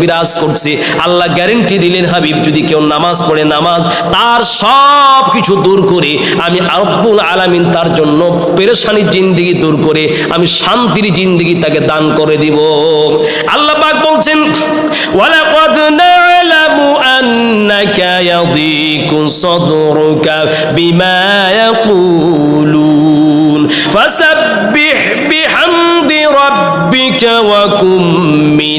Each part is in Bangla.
বিরাজ করছে। আল্লাহ গ্যারেন্টি দিলেন, হাবিব, যদি কেউ নামাজ পড়ে, নামাজ তার সব কিছু দূর করে, আমি আরব্বুল আলামিন তার জন্য পেরেশানির জিন্দিগি দূর করে, আমি শান্তির জিন্দিগি তাকে দান করে দিব। আল্লাহ পাক বলছেন, ওয়ালাকাদ না'লামু আন্নাকা ইয়াদিকু সাদরুকা বিমা ইয়াকুলুন, ফাসাব্বিহ বিহামদি রাব্বিকা ওয়া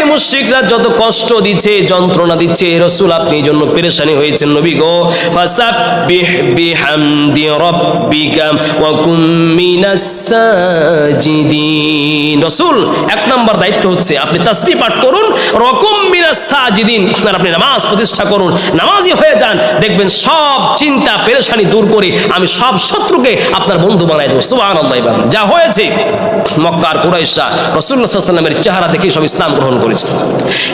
কাফির মুশরিকরা যত কষ্ট দিচ্ছে, যন্ত্রণা দিচ্ছে রসুল আপনি এই জন্য পেরেশানি হয়েছেন নবী গো। ফাসাব্বিহ বিহামদি রাব্বিকা ওয়া কুম মিনাস সাজিদিন। রাসূল, এক নম্বর দায়িত্ব হচ্ছে আপনি তাসবিহ পাঠ করুন মিনাস সাজিদিন আর আপনি নামাজ প্রতিষ্ঠা করুন নামাজি হয়ে যান দেখবেন সব চিন্তা পেরেশানি দূর করে আমি সব শত্রুকে আপনার বন্ধু বানাই দেবো সুবহানাল্লাহ এবার যা হয়েছে মক্কার কুরাইশা রাসূলুল্লাহ সাল্লাল্লাহু আলাইহি ওয়াসাল্লামের চেহারা দেখে সব ইসলাম গ্রহণ করেছে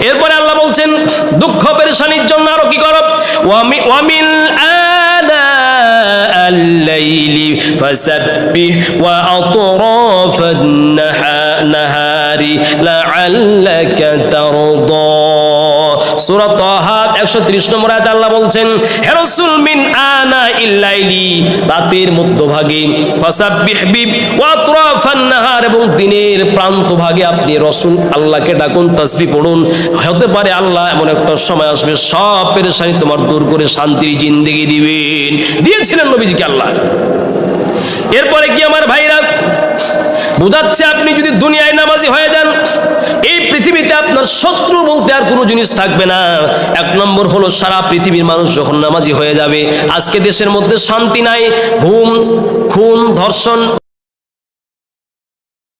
এরপরে আল্লাহ বলছেন দুঃখ পেরেশানির জন্য আরো কি করব ওয়ামি ওয়ামিল آلاء الليل فسبح وأطراف النهار لعلك ترضى সূরা তাহা 130 নম্বর আয়াতে আল্লাহ বলছেন, হে মিন আনা ইল্লাইলি রাতের মধ্যভাগে, ফাসাব্বিহ বি ওয়া আতরাফান নাহার এবং দিনের প্রান্ত ভাগে আপনি রাসূল আল্লাহকে ডাকুন, তাসবিহ পড়ুন। হতে পারে আল্লাহ এমন একটা সময় আসবে, সব পেরেশানি তোমার দূর করে শান্তির জিন্দেগি দিবেন। দিয়েছিলেন নবীজিকে আল্লাহ। এরপরে কি আমার ভাইরা, বোঝাচ্ছে আপনি যদি দুনিয়ায় নামাজি হয়ে যান পৃথিবীতে আপনার শত্রু বলতে আর কোনো জিনিস থাকবে না। এক নম্বর হলো সারা পৃথিবীর মানুষ যখন নামাজি হয়ে যাবে, আজকে দেশের মধ্যে শান্তি নাই, ঘুম, খুন, ধর্ষণ